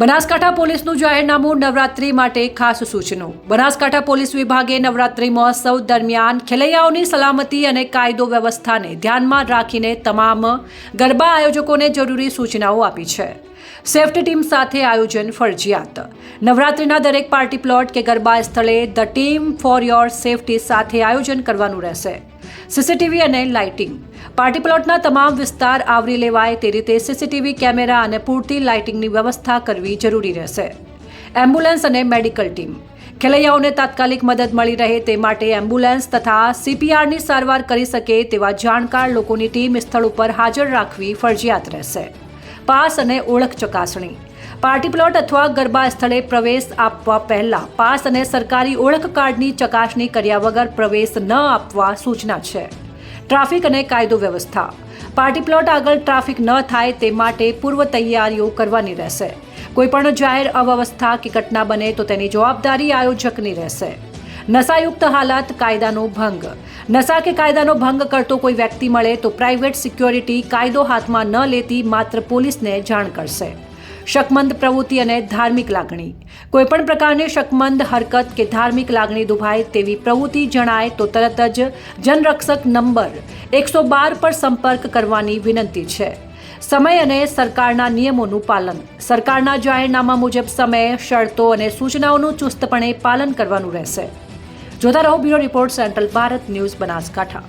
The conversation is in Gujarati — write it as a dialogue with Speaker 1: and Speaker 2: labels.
Speaker 1: બનાસકાંઠા પોલીસનું જાહેરનામું નવરાત્રી માટે ખાસ સૂચનો. બનાસકાંઠા પોલીસ વિભાગે નવરાત્રી મહોત્સવ દરમિયાન ખેલૈયાઓની સલામતી અને કાયદો વ્યવસ્થાને ધ્યાનમાં રાખીને તમામ ગરબા આયોજકોને જરૂરી સૂચનાઓ આપી છે. સેફ્ટી ટીમ સાથે આયોજન ફરજિયાત. નવરાત્રિના દરેક પાર્ટી પ્લોટ કે ગરબા સ્થળે the team for your safety સાથે આયોજન કરવાનું રહેશે. સીસીટીવી અને લાઇટિંગ. પાર્ટી પ્લોટના તમામ વિસ્તાર આવરી લેવાય તે રીતે સીસીટીવી કેમેરા અને પૂરતી લાઇટિંગની વ્યવસ્થા કરવી જરૂરી રહેશે. એમ્બ્યુલન્સ અને મેડિકલ ટીમ. ખેલૈયાઓને તાત્કાલિક મદદ મળી રહે તે માટે એમ્બ્યુલન્સ તથા સીપીઆરની સારવાર કરી શકે તેવા જાણકાર લોકોની ટીમ સ્થળ ઉપર હાજર રાખવી ફરજિયાત રહેશે. પાસ અને ઓળખ ચકાસણી. પાર્ટી પ્લોટ અથવા ગરબા સ્થળે પ્રવેશ આપવા પહેલા પાસ અને સરકારી ઓળખ કાર્ડની ચકાસણી કર્યા વગર પ્રવેશ ન આપવા સૂચના છે. ટ્રાફિક અને કાયદો વ્યવસ્થા. પાર્ટી પ્લોટ આગળ ટ્રાફિક ન થાય તે માટે પૂર્વ તૈયારીઓ કરવાની રહેશે. કોઈપણ જાહેર અવ્યવસ્થા કે ઘટના બને તો તેની જવાબદારી આયોજકની રહેશે. નશાયુક્ત હાલાત કાયદાનો ભંગ. નશા કે કાયદાનો ભંગ કરતો કોઈ વ્યક્તિ મળે તો પ્રાઇવેટ સિક્યોરિટી કાયદો હાથમાં ન લેતી માત્ર પોલીસને જાણ કરશે. શકમંદ પ્રવૃત્તિ અને ધાર્મિક લાગણી. કોઈપણ પ્રકારની શકમંદ હરકત કે ધાર્મિક લાગણી દુભાય તેવી પ્રવૃત્તિ જણાય તો તરત જ જનરક્ષક નંબર એકસો બાર પર સંપર્ક કરવાની વિનંતી છે. સમય અને સરકારના નિયમોનું પાલન. સરકારના જાહેરનામા મુજબ સમય, શરતો અને સૂચનાઓનું ચુસ્તપણે પાલન કરવાનું રહેશે. જોતા રહો bureau report central Bharat news Banaskantha.